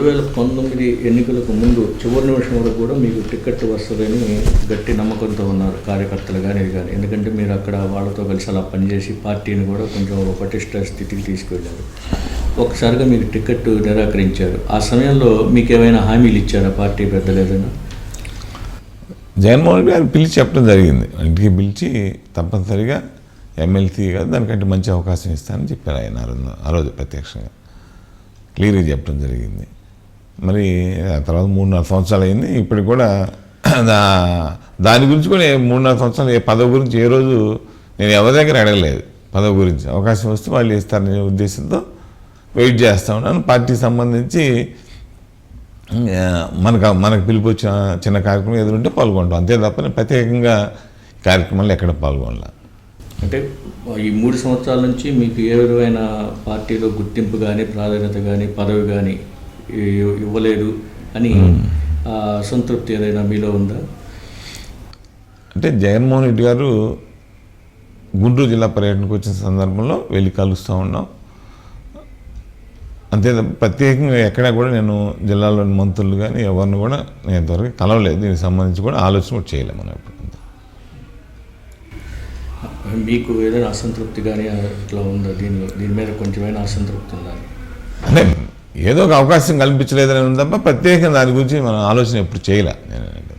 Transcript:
రెండు వేల పంతొమ్మిది ఎన్నికలకు ముందు చివరి నిమిషం వరకు కూడా మీకు టికెట్ వస్తుందని గట్టి నమ్మకంతో ఉన్నారు కార్యకర్తలు కానీ ఇది కానీ. ఎందుకంటే మీరు అక్కడ వాళ్ళతో కలిసి అలా పనిచేసి పార్టీని కూడా కొంచెం పటిష్ట స్థితికి తీసుకెళ్ళారు. ఒకసారిగా మీకు టికెట్ నిరాకరించారు. ఆ సమయంలో మీకు ఏమైనా హామీలు ఇచ్చారా పార్టీ పెద్దలు ఏదైనా? జగన్మోహన్ గారు పిలిచి చెప్పడం జరిగింది. ఇంటికి పిలిచి తప్పనిసరిగా ఎమ్మెల్సీ కాదు దానికంటే మంచి అవకాశం ఇస్తానని చెప్పారు ఆయన ఆ రోజు ప్రత్యక్షంగా. క్లియర్గా చెప్పడం జరిగింది. మరి ఆ తర్వాత మూడున్నర సంవత్సరాలు అయింది. ఇప్పటికి కూడా దాని గురించి కూడా మూడు మూడున్నర సంవత్సరాలు ఏ పదవి గురించి ఏ రోజు నేను ఎవరి దగ్గర అడగలేదు. పదవి గురించి అవకాశం వస్తే వాళ్ళు ఇస్తారనే ఉద్దేశంతో వెయిట్ చేస్తా ఉన్నాను. పార్టీకి సంబంధించి మనకు మనకు పిలుపు వచ్చిన చిన్న కార్యక్రమం ఎదురుంటే పాల్గొంటాం. అంతే తప్ప నేను ప్రత్యేకంగా కార్యక్రమాలు ఎక్కడ పాల్గొనలా. అంటే ఈ మూడు సంవత్సరాల నుంచి మీకు ఏ విధమైన పార్టీలో గుర్తింపు కానీ ప్రాధాన్యత కానీ పదవి కానీ ఇవ్వలేదు అని ఆ అసంతృప్తి ఏదైనా మీలో ఉందా? అంటే జగన్మోహన్ రెడ్డి గారు గుంటూరు జిల్లా పర్యటనకు వచ్చిన సందర్భంలో వెళ్ళి కలుస్తూ ఉన్నాం. అంతే ప్రత్యేకంగా ఎక్కడా కూడా నేను జిల్లాలోని మంత్రులు కానీ ఎవరిని కూడా నేను ఇంతవరకు కలవలేదు. దీనికి సంబంధించి కూడా ఆలోచన కూడా చేయలేము మనం ఇప్పుడు మీకు ఏదైనా అసంతృప్తి కానీ ఇట్లా ఉందా? దీనిలో దీని మీద కొంచెమైనా అసంతృప్తి ఉందా? అంటే ఏదో ఒక అవకాశం కల్పించలేదని ఉంది తప్ప ప్రత్యేకంగా దాని గురించి మనం ఆలోచన ఎప్పుడు చేయలే. నేను